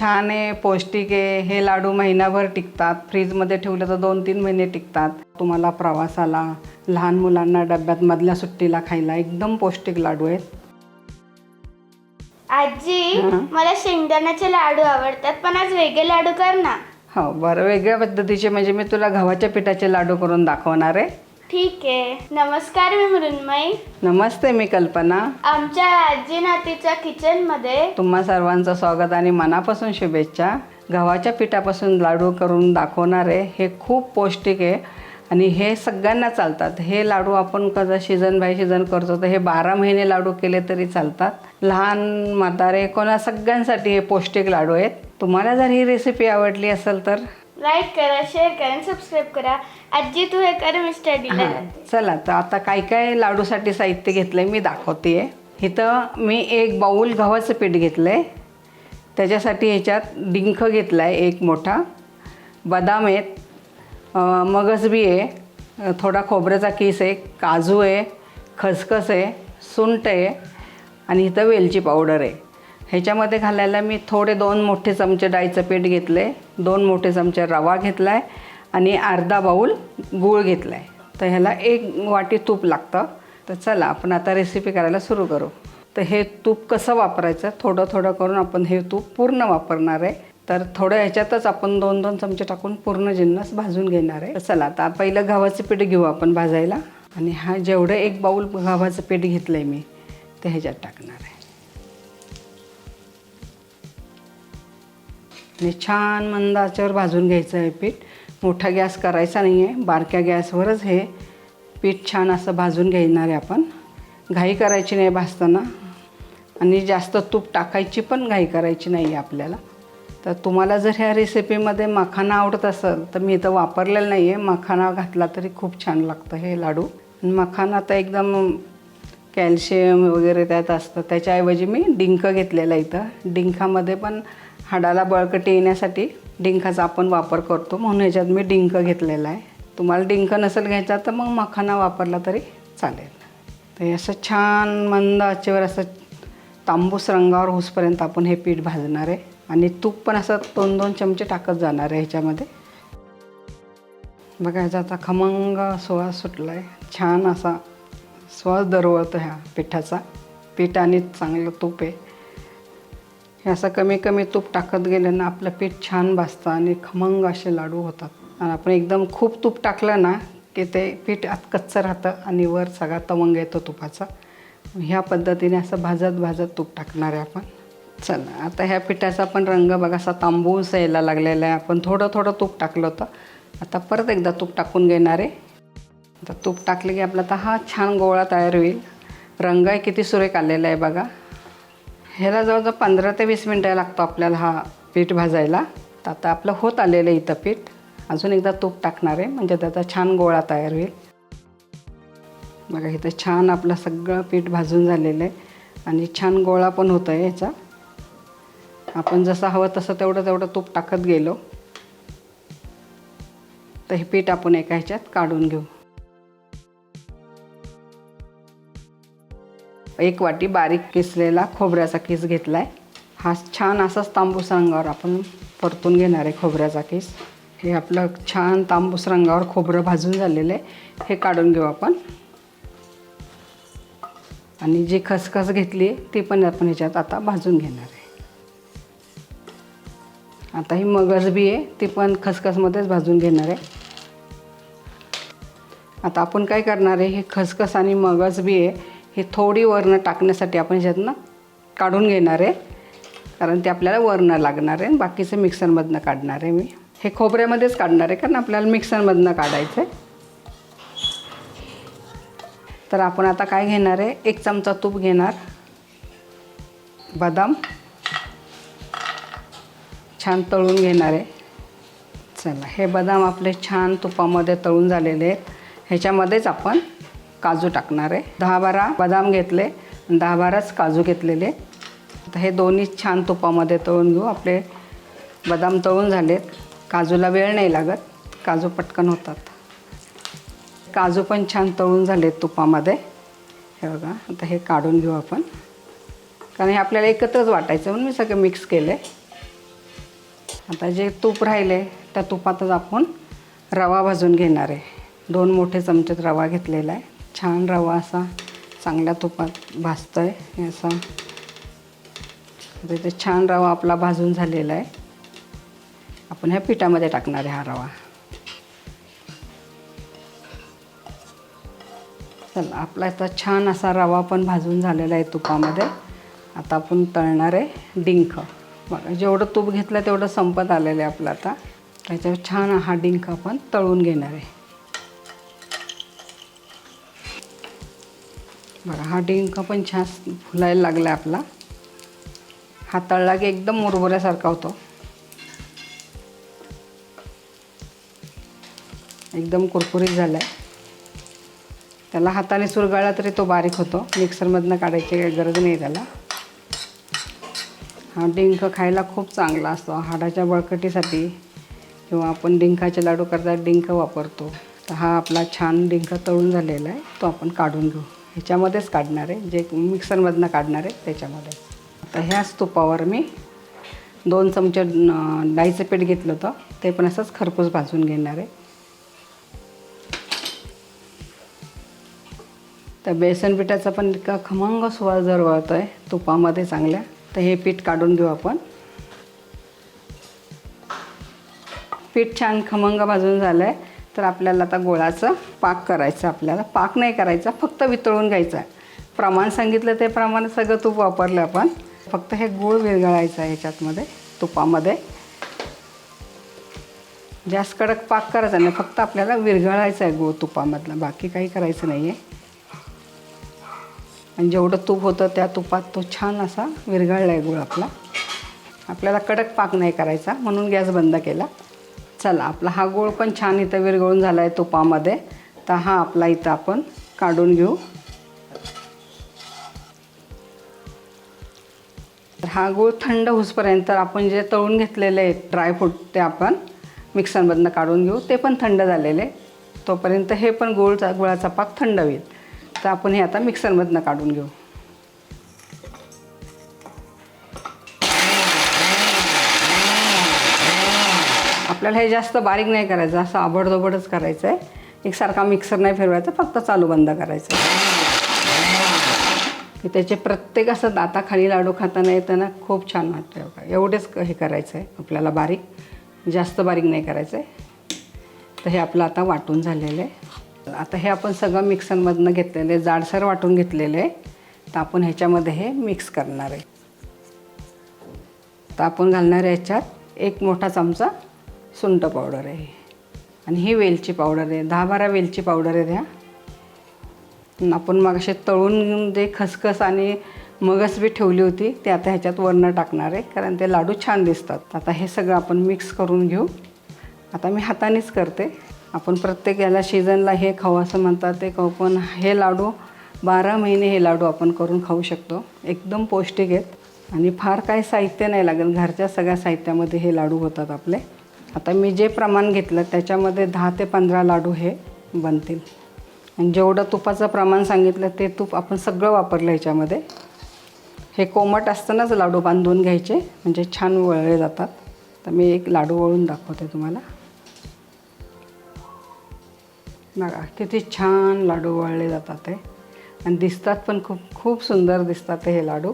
छान आहे पौष्टिक आहे. हे लाडू महिनाभर टिकतात. फ्रीजमध्ये ठेवलं तर दोन तीन महिने टिकतात. तुम्हाला प्रवासाला लहान मुलांना डब्यात मधल्या सुट्टीला खायला एकदम पौष्टिक लाडू आहेत. आजी हा. मला शेंगदाण्याचे लाडू आवडतात पण आज वेगळे लाडू कर ना. हो बरं. वेगळ्या पद्धतीचे. म्हणजे मी तुला गव्हाच्या पिठाचे लाडू करून दाखवणार आहे. ठीक आहे. नमस्कार मी मृण्मयी. नमस्ते मी कल्पना. आमच्या आजी नातीच्या किचनमध्ये तुम्हा सर्वांचं स्वागत आणि मनापासून शुभेच्छा. गव्हाच्या पिठापासून लाडू करून दाखवणार आहे हे खूप पौष्टिक आहे आणि हे सगळ्यांना चालतात. हे लाडू आपण कसं सीझन बाय सीझन करतो तर हे बारा महिने लाडू केले तरी चालतात. लहान म्हातारे कोणा सगळ्यांसाठी हे पौष्टिक लाडू आहेत. तुम्हाला जर ही रेसिपी आवडली असेल तर लाईक करा शेअर करा आणि सबस्क्राईब करा. आजी तू हे कर मी स्टडीला चला तर आता काय काय लाडूसाठी साहित्य घेतलं आहे मी दाखवते. आहे इथं मी एक बाऊल गव्हाचं पीठ घेतलं आहे त्याच्यासाठी ह्याच्यात डिंक घेतला आहे एक मोठा. बदाम आहेत. अं, मगजबी आहे. अं, थोडा खोबऱ्याचा किस आहे काजू आहे खसखस आहे सुंठ आहे. आणि इथं वेलची पावडर आहे. ह्याच्यामध्ये घालायला मी थोडे दोन मोठे चमचे डाळीचं पीठ घेतलं आहे दोन मोठे चमचे रवा घेतला आहे आणि अर्धा बाऊल गूळ घेतला आहे तर ह्याला एक वाटी तूप लागतं. तर चला आपण आता रेसिपी करायला सुरू करू. तर हे तूप कसं वापरायचं? थोडं थोडं करून आपण हे तूप पूर्ण वापरणार आहे. तर थोडं ह्याच्यातच आपण दोन दोन चमचे टाकून पूर्ण जिन्नस भाजून घेणार आहे. चला आता पहिलं गव्हाचं पीठ घेऊ आपण भाजायला. आणि हा जेवढं एक बाऊल गव्हाचं पीठ घेतलं आहे मी ते ह्याच्यात टाकणार आहे. आणि छान मंद आचेवर भाजून घ्यायचं आहे पीठ. मोठा गॅस करायचा नाही आहे बारक्या गॅसवरच हे पीठ छान असं भाजून घेणार आहे आपण. घाई करायची नाही भाजताना. आणि जास्त तूप टाकायची पण घाई करायची नाही आहे आपल्याला. तर तुम्हाला जर ह्या रेसिपीमध्ये मखाना आवडत असेल तर मी इथं वापरलेलं नाही आहे मखाना घातला तरी खूप छान लागतं हे लाडू. मखाना तर एकदम कॅल्शियम वगैरे त्यात असतं. त्याच्याऐवजी मी डिंक घेतलेला आहे इथं. डिंकामध्ये पण हाडाला बळकटी येण्यासाठी डिंकाचा आपण वापर करतो. म्हणून ह्याच्यात मी डिंक घेतलेला आहे. तुम्हाला डिंक नसेल घ्यायचा तर मग मखाना वापरला तरी चालेल. तर हे असं छान मंद आचेवर असं तांबूस रंगावर होसपर्यंत आपण हे पीठ भाजणार आहे. आणि तूप पण असं दोन दोन चमचे टाकत जाणार आहे ह्याच्यामध्ये. बघा ह्याचा आता खमंग सुवास सुटला आहे छान असा स्वास दरवळतो ह्या पिठाचा. पीठ आणि चांगलं तूप आहे. हे असं कमी कमी तूप टाकत गेलं ना आपलं पीठ छान भाजतं आणि खमंग असे लाडू होतात. आणि आपण एकदम खूप तूप टाकलं ना की ते पीठ आत कच्चं राहतं आणि वर सगळा तवंग येतो तुपाचा. ह्या पद्धतीने असं भाजत भाजत तूप टाकणार आहे आपण. चला आता ह्या पिठाचा पण रंग बघा असा तांबूस यायला लागलेला आहे. आपण थोडं थोडं तूप टाकलं होतं. आता परत एकदा तूप टाकून घेणार आहे. आता तूप टाकलं की आपला आता हा छान गोळा तयार होईल. रंग आहे किती सुरेख आलेला आहे बघा. ह्याला जवळजवळ पंधरा ते वीस मिनटं लागतो आपल्याला हा पीठ भाजायला. तर आता आपलं होत आलेलं आहे इथं पीठ. अजून एकदा तूप टाकणार आहे म्हणजे त्याचा छान गोळा तयार होईल. बघा इथं छान आपलं सगळं पीठ भाजून झालेलं आहे आणि छान गोळा पण होतं आहे याचा आपण जसं हवं तसं तेवढं तेवढं तूप टाकत गेलो. तर हे पीठ आपण एका ह्याच्यात काढून घेऊ. एक वाटी बारीक किसलेला खोबऱ्याचा किस घेतला आहे हा छान असाच तांबूस रंगावर आपण परतून घेणार आहे खोबऱ्याचा किस. हे आपलं छान तांबूस रंगावर खोबरं भाजून झालेलं आहे. हे काढून घेऊ आपण. आणि जी खसखस घेतली आहे ती पण आपण ह्याच्यात आता भाजून घेणार आहे. आता ही मगज बी आहे ती पण खसखसमध्येच भाजून घेणार आहे. आता आपण काय करणार आहे हे खसखस आणि मगज बी आहे हे थोडी वर्ण टाकण्यासाठी आपण ह्याच्यातनं काढून घेणार आहे. कारण ते आपल्याला वर्ण लागणार आहे बाकीचं मिक्सरमधनं काढणार आहे मी. हे खोबऱ्यामध्येच काढणार आहे कारण आपल्याला मिक्सरमधनं काढायचं आहे तर आपण आता काय घेणार आहे? एक चमचा तूप घेणार. बदाम. छान तळून घेणार आहे. चला हे बदाम आपले छान तुपामध्ये तळून झालेले आहेत. ह्याच्यामध्येच आपण काजू टाकणार आहे. दहा बारा बदाम घेतले दहा बाराच काजू घेतलेले. आता हे दोन्ही छान तुपामध्ये तळून घेऊ. आपले बदाम तळून झालेत. काजूला वेळ नाही लागत. काजू पटकन होतात. काजू पण छान तळून झालेत तुपामध्ये. हे बघा आता हे काढून घेऊ आपण. कारण हे आपल्याला एकत्रच वाटायचं म्हणून मी सगळं मिक्स केले. आता जे तूप राहिले त्या तुपातच आपण रवा भाजून घेणार आहे. दोन मोठे चमचेत रवा घेतलेला आहे. छान रवा असा चांगल्या तुपात भाजतो आहे असा. तिथे छान रवा आपला भाजून झालेला आहे. आपण ह्या पिठामध्ये टाकणार आहे हा रवा. चला आपला आता छान असा रवा पण भाजून झालेला आहे तुपामध्ये. आता आपण तळणार आहे डिंक. बघा जेवढं तूप घेतलं तेवढं संपत आलेलं आहे आपलं आता. त्याच्यावर छान हा डिंक आपण तळून घेणार आहे. बघा हा डिंक पण छान फुलायला लागला आपला. हा तळला की एकदम मुरमुऱ्यासारखा होतो. एकदम कुरकुरीत झाला आहे त्याला हाताने सुरगाळला तरी तो बारीक होतो. मिक्सरमधनं काढायची काही गरज नाही त्याला. हा डिंक खायला खूप चांगला असतो. हाडाच्या बळकटीसाठी किंवा आपण डिंकाचे लाडू करता डिंक वापरतो. तर हा आपला छान डिंक तळून झालेला आहे. तो आपण काढून घेऊ. ह्याच्यामध्येच काढणार आहे. जे मिक्सरमधनं काढणार आहे त्याच्यामध्ये आता ह्याच तुपावर मी दोन चमचे डाळीचं पीठ घेतलं होतं. ते पण असंच खरपूस भाजून घेणार आहे. तर बेसन पिठाचा पण इतका खमंग सुवास जर वळतो आहे तुपामध्ये चांगल्या तर हे पीठ काढून घेऊ आपण. पीठ छान खमंग भाजून झालं आहे तर आपल्याला आता गोळाचा पाक करायचं आपल्याला. पाक नाही करायचा फक्त वितळून घ्यायचा आहे. प्रमाण सांगितलं ते प्रमाण सगळं तूप वापरलं आपण. फक्त हे गूळ विरघळायचं आहे ह्याच्यातमध्ये तुपामध्ये. जास्त कडक पाक करायचा नाही फक्त आपल्याला विरघळायचं आहे गूळ तुपामधलं. बाकी काही करायचं नाही आहे आणि जेवढं तूप होतं त्या तुपात तो छान असा विरघळला आहे गूळ आपला. आपल्याला कडक पाक नाही करायचा म्हणून गॅस बंद केला. चला आपला हा गोळ पण छान इथं विरघळून झाला आहे तुपामध्ये. तर हा आपला इथं आपण काढून घेऊ. तर हा गूळ थंड होसपर्यंत आपण जे तळून घेतलेले आहेत ड्रायफ्रूट ते आपण मिक्सरमधनं काढून घेऊ. ते पण थंड झालेले. तोपर्यंत हे पण गुळचा गुळाचा पाक थंड होईल. तर आपण हे आता मिक्सरमधनं काढून घेऊ. आपल्याला हे जास्त बारीक नाही करायचं असं आबडधोबडच करायचं आहे एकसारखा मिक्सर नाही फिरवायचा फक्त चालू बंद करायचं. की त्याचे प्रत्येक असं दाताखाली लाडू खाताना येताना खूप छान वाटतं बघा. एवढेच हे करायचं आहे आपल्याला बारीक. जास्त बारीक नाही करायचं आहे तर हे आपलं आता वाटून झालेलं आहे. आता हे आपण सगळं मिक्सरमधनं घेतलेलं आहे. जाडसर वाटून घेतलेलं आहे. तर आपण ह्याच्यामध्ये हे मिक्स करणार आहे. तर आपण घालणार आहे ह्याच्यात एक मोठा चमचा सुंठ पावडर आहे. आणि ही वेलची पावडर आहे. दहा बारा वेलची पावडर आहे द्या आपण मग असे तळून जे खसखस आणि मगस बी ठेवली होती ते आता ह्याच्यात वरनं टाकणार आहे. कारण ते लाडू छान दिसतात. आता हे सगळं आपण मिक्स करून घेऊ. आता मी हातानेच करते. आपण प्रत्येक याला सीझनला हे खाऊ असं म्हणतात ते खाऊ पण हे लाडू बारा महिने हे लाडू आपण करून खाऊ शकतो. एकदम पौष्टिक आहेत. आणि फार काही साहित्य नाही लागेल घरच्या सगळ्या साहित्यामध्ये हे लाडू होतात आपले. आता मी जे प्रमाण घेतलं त्याच्यामध्ये दहा ते पंधरा लाडू हे बनतील. आणि जेवढं तुपाचं प्रमाण सांगितलं ते तूप आपण सगळं वापरलं ह्याच्यामध्ये हे कोमट असतानाच लाडू बांधून घ्यायचे म्हणजे छान वळले जातात. तर मी एक लाडू वळून दाखवते तुम्हाला. बघा किती छान लाडू वळले जातात ते आणि दिसतात पण खूप खूप सुंदर दिसतात हे लाडू.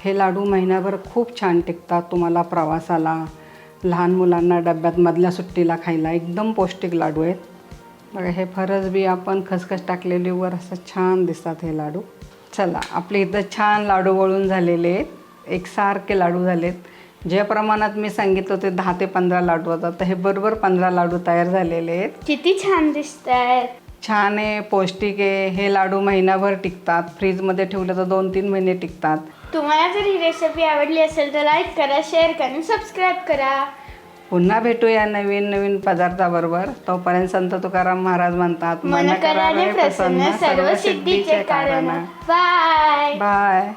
हे लाडू महिनाभर खूप छान टिकतात तुम्हाला प्रवासाला. लहान मुलांना डब्यात मधल्या सुट्टीला खायला एकदम पौष्टिक लाडू आहेत. बघा हे फरस बी आपण खसखस टाकलेली वर असं छान दिसतात हे लाडू. चला आपले इथं छान लाडू वळून झालेले आहेत. एकसारखे लाडू झालेत. ज्या प्रमाणात मी सांगितलं होते दहा ते पंधरा लाडू होतात. तर हे बरोबर पंधरा लाडू तयार झालेले आहेत. किती छान दिसत आहेत छान आहे पौष्टिक आहे. हे लाडू महिनाभर टिकतात. फ्रीजमध्ये ठेवलं तर दोन तीन महिने टिकतात. तुम्हाला जर ही रेसिपी आवडली असेल तर लाईक करा शेअर करा आणि सबस्क्राईब करा. पुन्हा भेटूया नवीन नवीन पदार्थाबरोबर. तोपर्यंत संत तुकाराम महाराज म्हणतात मन कराने प्रसन्न सर्व सिद्धीचे कारण. Bye bye